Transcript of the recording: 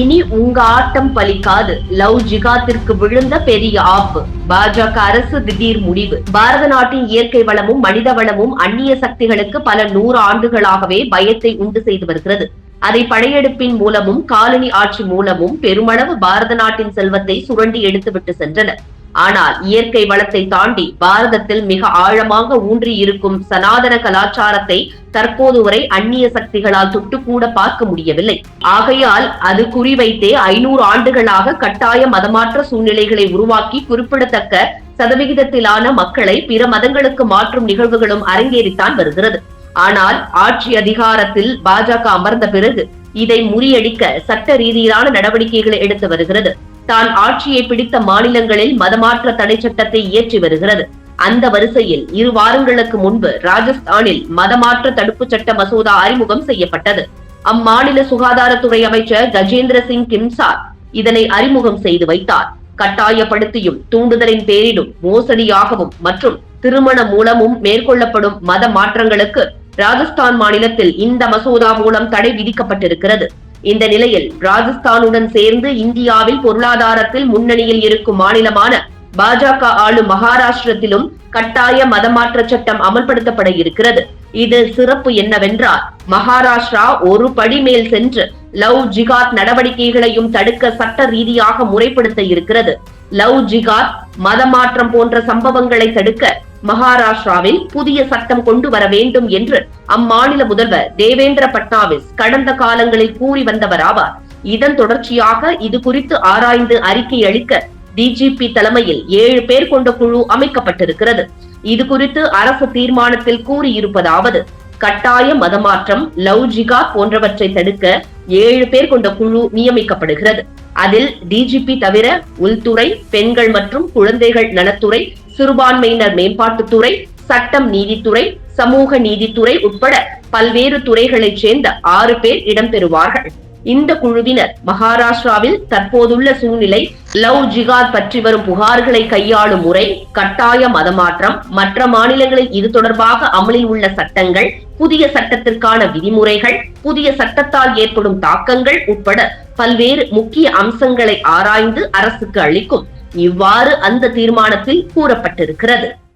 இனி உங்க ஆட்டம் பலிக்காது. லவ் ஜிகாத்திற்கு விழுந்த பெரிய ஆப்பு. பாஜக அரசு திடீர் முடிவு. பாரத நாட்டின் இயற்கை வளமும் மனித வளமும் அந்நிய சக்திகளுக்கு பல நூறு ஆண்டுகளாகவே பயத்தை உண்டு செய்து வருகிறது. அதை படையெடுப்பின் மூலமும் காலனி ஆட்சி மூலமும் பெருமளவு பாரத நாட்டின் செல்வத்தை சுரண்டி எடுத்துவிட்டு சென்றனர். ஆனால் இயற்கை வளத்தை தாண்டி பாரதத்தில் மிக ஆழமாக ஊன்றி இருக்கும் சனாதன கலாச்சாரத்தை தற்போது வரை அந்நிய சக்திகளால் தொட்டு கூட பார்க்க முடியவில்லை. ஆகையால் அது குறிவைத்தே ஐநூறு ஆண்டுகளாக கட்டாய மதமாற்ற சூழ்நிலைகளை உருவாக்கி குறிப்பிடத்தக்க சதவிகிதத்திலான மக்களை பிற மதங்களுக்கு மாற்றும் நிகழ்வுகளும் அரங்கேறித்தான் வருகிறது. ஆனால் ஆட்சி அதிகாரத்தில் பாஜக அமர்ந்த பிறகு இதை முறியடிக்க சட்ட ரீதியிலான நடவடிக்கைகளை எடுத்து வருகிறது. தான் ஆட்சியை பிடித்த மாநிலங்களில் மதமாற்ற தடை சட்டத்தை இயற்றி வருகிறது. அந்த வரிசையில் இரு வாரங்களுக்கு முன்பு ராஜஸ்தானில் மதமாற்ற தடுப்பு சட்ட மசோதா அறிமுகம் செய்யப்பட்டது. அம்மாநில சுகாதாரத்துறை அமைச்சர் கஜேந்திர சிங் கிம்சார் இதனை அறிமுகம் செய்து வைத்தார். கட்டாயப்படுத்தியும் தூண்டுதலின் பேரிலும் மோசடியாகவும் மற்றும் திருமண மூலமும் மேற்கொள்ளப்படும் மத மாற்றங்களுக்கு ராஜஸ்தான் மாநிலத்தில் இந்த மசோதா மூலம் தடை விதிக்கப்பட்டிருக்கிறது. இந்த நிலையில் ராஜஸ்தானுடன் சேர்ந்து இந்தியாவில் பொருளாதாரத்தில் முன்னணியில் இருக்கும் மாநிலமான பாஜக ஆளும் மகாராஷ்டிரத்திலும் கட்டாய மதமாற்ற சட்டம் அமல்படுத்தப்பட இருக்கிறது. இது சிறப்பு என்னவென்றால் மகாராஷ்டிரா ஒரு படி மேல் சென்று லவ் ஜிகாத் நடவடிக்கைகளையும் தடுக்க சட்ட ரீதியாக முறைப்படுத்த இருக்கிறது. லவ் ஜிகாத் மதமாற்றம் போன்ற சம்பவங்களை தடுக்க மகாராஷ்டிராவில் புதிய சட்டம் கொண்டு வர வேண்டும் என்று அம்மாநில முதல்வர் தேவேந்திர பட்னாவிஸ் கடந்த காலங்களில் கூறி வந்தவர் ஆவார் இதன் தொடர்ச்சியாக இது குறித்து ஆராய்ந்து அறிக்கை அளிக்க டிஜிபி தலைமையில் ஏழு பேர் கொண்ட குழு அமைக்கப்பட்டிருக்கிறது. இது குறித்து அரசு தீர்மானத்தில் கூறியிருப்பதாவது கட்டாய மதமாற்றம் லவ் ஜிகா போன்றவற்றை தடுக்க ஏழு பேர் கொண்ட குழு நியமிக்கப்படுகிறது. அதில் டிஜிபி தவிர உள்துறை பெண்கள் மற்றும் குழந்தைகள் நலத்துறை சிறுபான்மையினர் மேம்பாட்டுத்துறை சட்டம் நீதித்துறை சமூக நீதித்துறை உட்பட பல்வேறு துறைகளைச் சேர்ந்த ஆறு பேர் இடம்பெறுவார்கள். இந்த குழுவினர் மகாராஷ்டிராவில் தற்போதுள்ள சூழ்நிலை லவ் ஜிகாத் பற்றி வரும் புகார்களை கையாளும் முறை கட்டாய மதமாற்றம் மற்ற மாநிலங்களில் இது தொடர்பாக அமலில் உள்ள சட்டங்கள் புதிய சட்டத்திற்கான விதிமுறைகள் புதிய சட்டத்தால் ஏற்படும் தாக்கங்கள் உட்பட பல்வேறு முக்கிய அம்சங்களை ஆராய்ந்து அரசுக்கு அளிக்கும். இவ்வாறு அந்த தீர்மானத்தில் கூறப்பட்டிருக்கிறது.